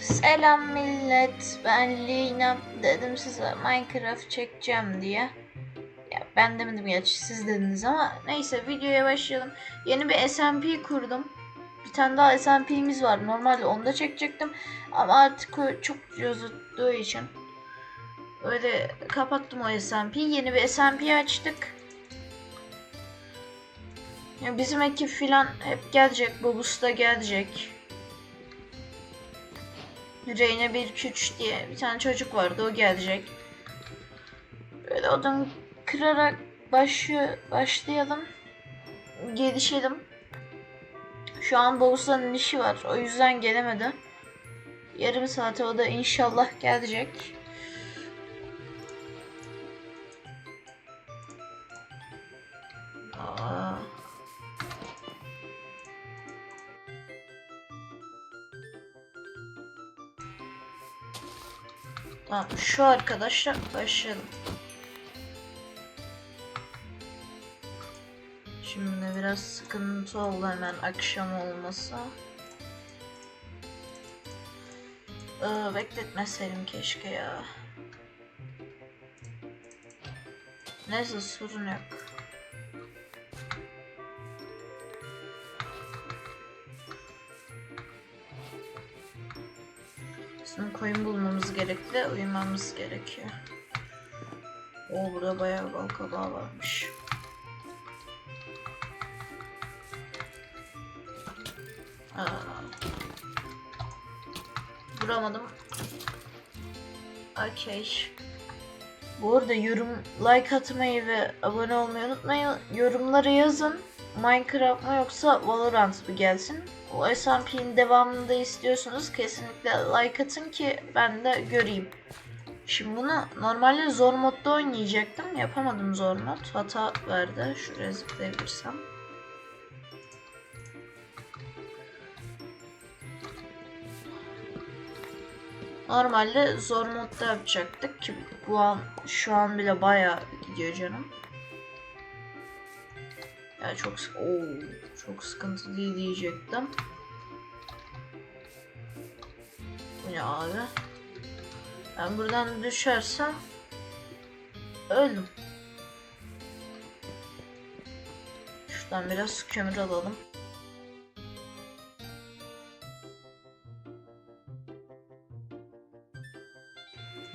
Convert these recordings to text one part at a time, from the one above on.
Selam millet. Ben Lina. Dedim size Minecraft çekeceğim diye. Ya ben demedim gerçi siz dediniz ama neyse videoya başlayalım. Yeni bir SMP kurdum. Bir tane daha SMP'miz var. Normalde onu da çekecektim. Ama artık çok yazıttığı için öyle kapattım o SMP'yi. Yeni bir SMP açtık. Ya bizim ekip filan hep gelecek. Bobus da gelecek. Reyne 1 3 diye bir tane çocuk vardı. O gelecek. Böyle odun kırarak başlıyor, başlayalım. Gelişelim. Şu an Bobus'un işi var. O yüzden gelemedi. Yarım saate o da inşallah gelecek. Tamam şu arkadaşla başlayalım. Şimdi biraz sıkıntı oldu hemen akşam olmasa. Ee, bekletmeseydim keşke ya. Neyse sorun yok. Bizim koyun bulmamız gerekli, uyumamız gerekiyor. O burada bayağı bal kabağı varmış. Aa. Vuramadım. Okey. Bu arada yorum like atmayı ve abone olmayı unutmayın. Yorumlara yazın. Minecraft mı yoksa Valorant mı gelsin? O SMP'nin devamını da istiyorsanız kesinlikle like atın ki ben de göreyim. Şimdi bunu normalde zor modda oynayacaktım. Yapamadım zor mod. Hata verdi. Şuraya zıplayabilirsem. Normalde zor modda yapacaktık ki bu an şu an bile bayağı gidiyor canım. Ya çok Oo, çok sıkıntı değil diyecektim. Ne abi? Ben buradan düşersem öldüm. Şuradan biraz kömür alalım.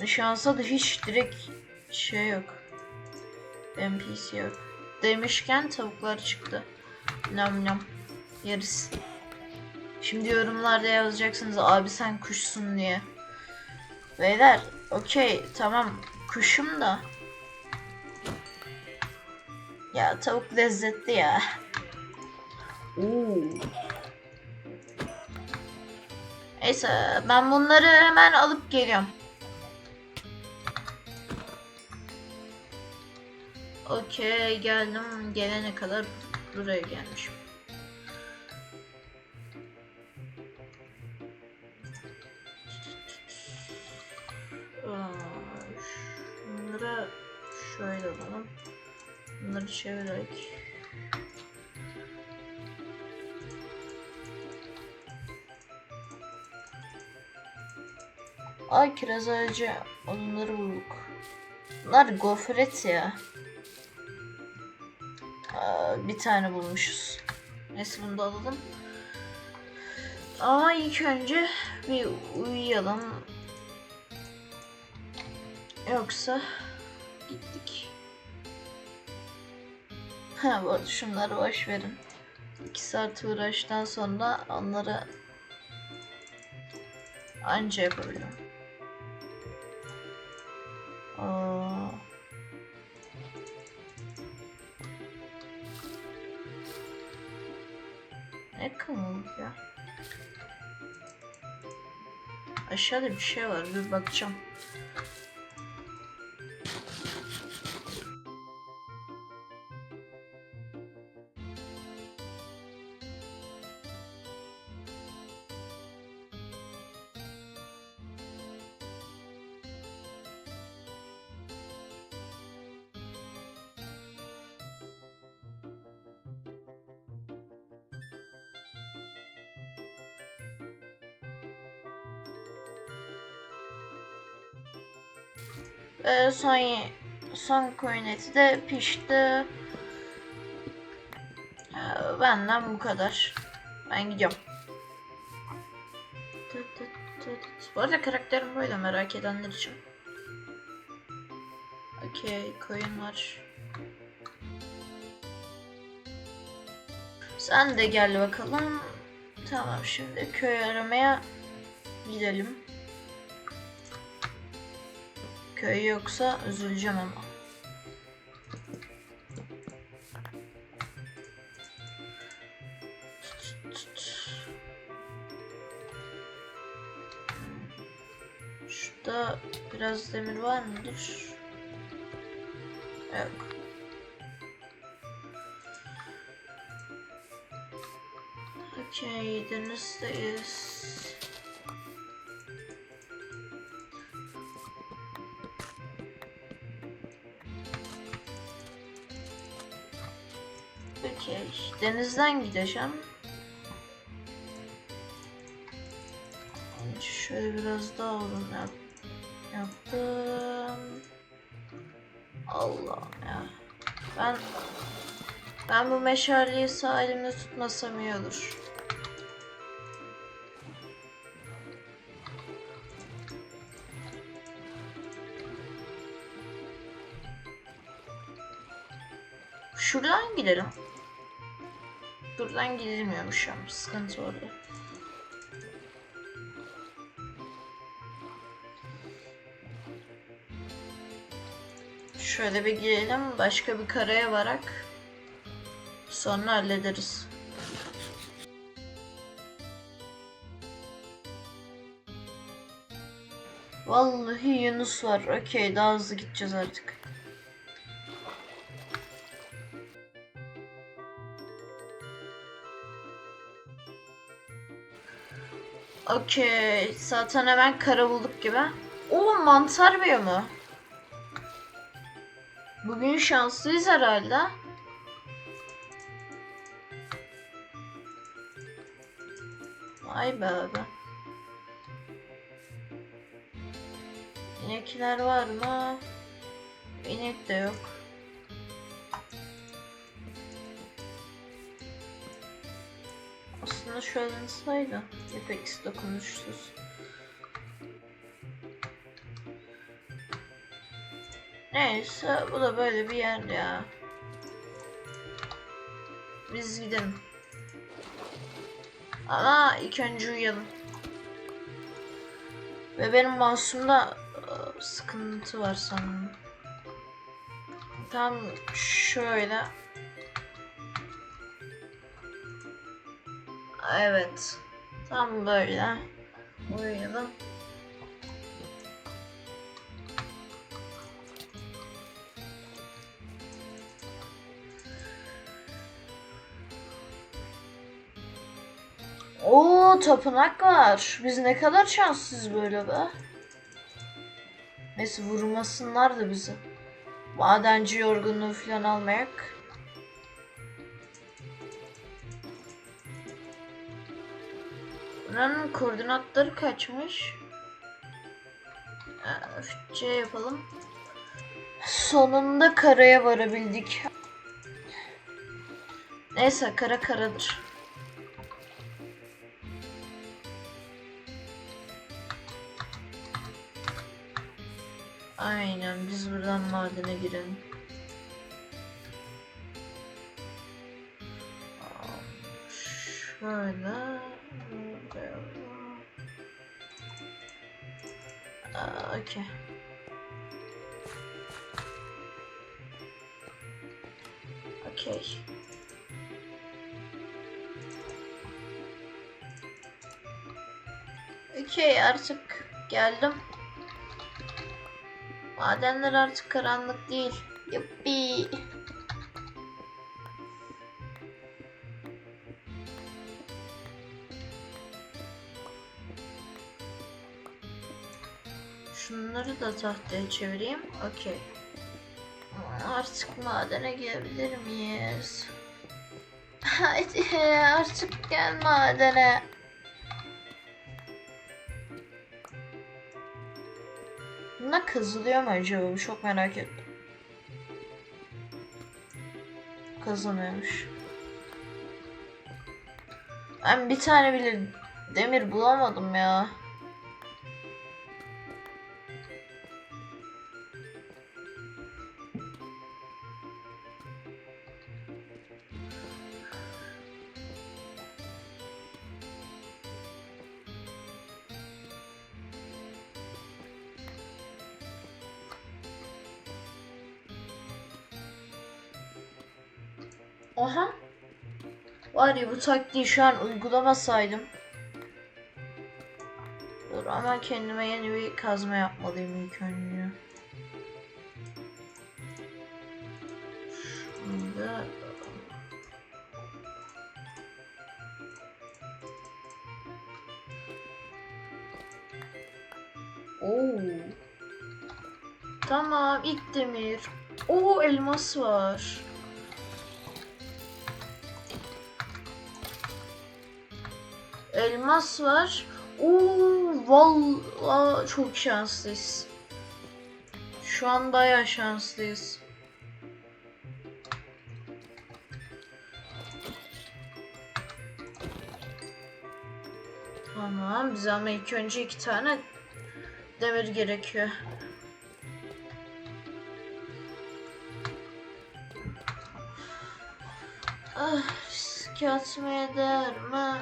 Şansa da hiç direkt şey yok. NPC yok. Demişken tavuklar çıktı. Nam nam. Yeriz. Şimdi yorumlarda yazacaksınız abi sen kuşsun diye. Beyler okey tamam kuşum da. Ya tavuk lezzetli ya. Oo. Neyse ben bunları hemen alıp geliyorum. Okey geldim. Gelene kadar buraya gelmişim. Aa, Şunlara şöyle alalım. Bunları çevirerek. Ay kiraz ağacı onları bulduk. Bunlar gofret ya. Bir tane bulmuşuz. Neyse bunu da alalım. Ama ilk önce bir uyuyalım. Yoksa gittik. Ha bu arada şunları boş verin. 2 saat uğraştan sonra onları anca yapabilirim. Ne kalmalık ya? Aşağıda bir şey var. Bir bakacağım. Ve son, son koyun eti de pişti. Ee, Benden bu kadar. Ben gidiyorum. Bu arada karakterim böyle merak edenler için. Okey, koyun var. Sen de gel bakalım. Tamam şimdi köy aramaya gidelim. Köy yoksa üzüleceğim ama. Şurada biraz demir var mıdır? Yok. Okey, denizdeyiz. Okey, denizden gideceğim. Şöyle biraz daha uzun yap yaptım. Allah ya. Ben ben bu meşaleyi sağ elimde tutmasam iyi olur. Şuradan gidelim. Buradan gidilmiyormuş ama sıkıntı orada. Şöyle bir girelim başka bir karaya varak sonra hallederiz. Vallahi Yunus var. Okey daha hızlı gideceğiz artık. Okey. Zaten hemen kara bulduk gibi. Oo mantar biyomu. Bugün şanslıyız herhalde. Vay be abi. İnekler var mı? İnek de yok. Aslında şöyle nasılaydı? Apex dokunuşsuz. Neyse bu da böyle bir yer ya. Biz gidelim. Ama ilk önce uyuyalım. Ve benim masumda ıı, sıkıntı var sanırım. Tam şöyle. Evet. Tam böyle. Uyuyalım. Oo tapınak var. Biz ne kadar şanssız böyle be. Neyse vurmasınlar da bizi. Madenci yorgunluğu falan almayak. Buranın koordinatları kaçmış? C yapalım. Sonunda karaya varabildik. Neyse kara karadır. Aynen biz buradan madene girelim. Şöyle. Aa, Okey. Okey. Okey artık geldim. Madenler artık karanlık değil. Yuppi. Şunları da tahtaya çevireyim. Okey. Artık madene girebilir miyiz? Hadi artık gel madene. Bunda kazılıyor mu acaba? Çok merak ettim. Kazanıyormuş. Ben bir tane bile demir bulamadım ya. Aha. Var ya bu taktiği şu an uygulamasaydım. Dur ama kendime yeni bir kazma yapmalıyım ilk önce. Şimdi Oo. Tamam ilk demir. Oo elmas var. Elmas var. Oo vallahi çok şanslıyız. Şu an bayağı şanslıyız. Tamam bize ama ilk önce iki tane demir gerekiyor. Ah, riske atmaya değer mi?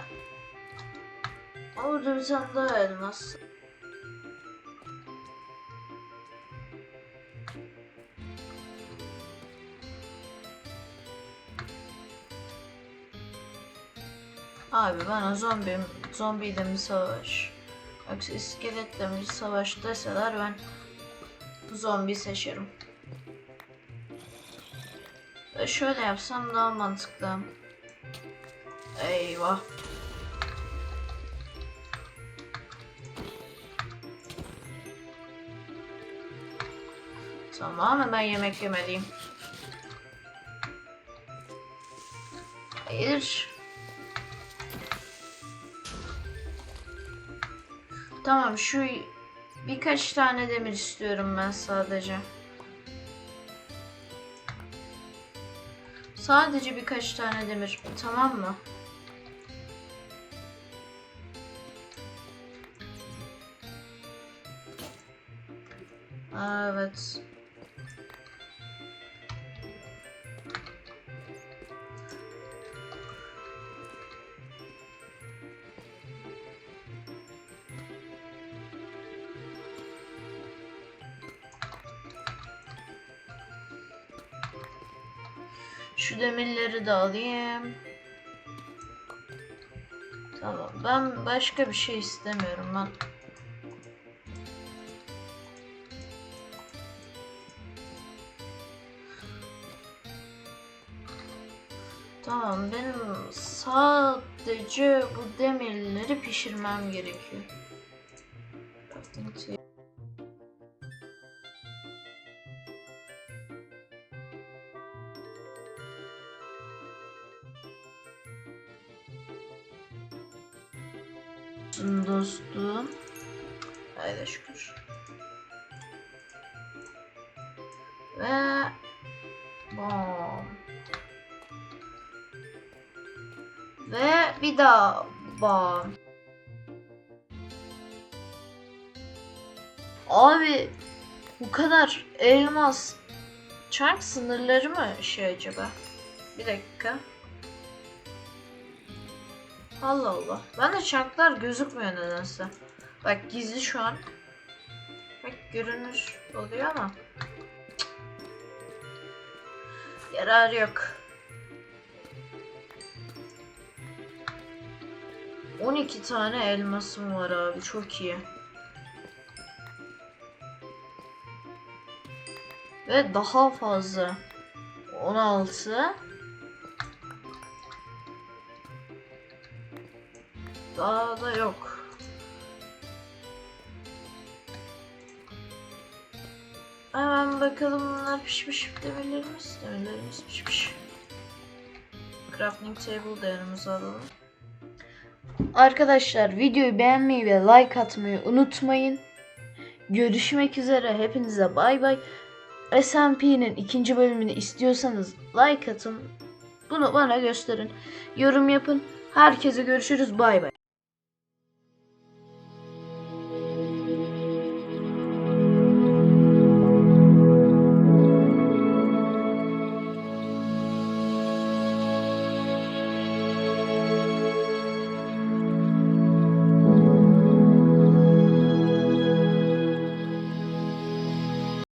Orada bir tane daha elmas. Abi ben o zombi, zombiyle mi savaş? Yoksa iskeletle mi savaş deseler ben zombi seçerim. Şöyle yapsam daha mantıklı. Eyvah. Tamam hemen yemek yemeliyim. Hayır. Tamam şu birkaç tane demir istiyorum ben sadece. Sadece birkaç tane demir. Tamam mı? Evet. Şu demirleri de alayım. Tamam. Ben başka bir şey istemiyorum ben. Tamam benim sadece bu demirleri pişirmem gerekiyor. Dostum. Haydi şükür. Ve bom. Ve bir daha bom. Abi bu kadar elmas çark sınırları mı şey acaba? Bir dakika. Allah Allah. Ben de çarklar gözükmüyor nedense. Bak gizli şu an. Bak görünür oluyor ama. Yarar yok. 12 tane elmasım var abi çok iyi. Ve daha fazla. 16. Daha da yok. Hemen bakalım bunlar pişmiş demirlerimiz. Demirlerimiz pişmiş. Crafting table da yanımıza alalım. Arkadaşlar videoyu beğenmeyi ve like atmayı unutmayın. Görüşmek üzere. Hepinize bay bay. SMP'nin ikinci bölümünü istiyorsanız like atın. Bunu bana gösterin. Yorum yapın. Herkese görüşürüz. Bay bay.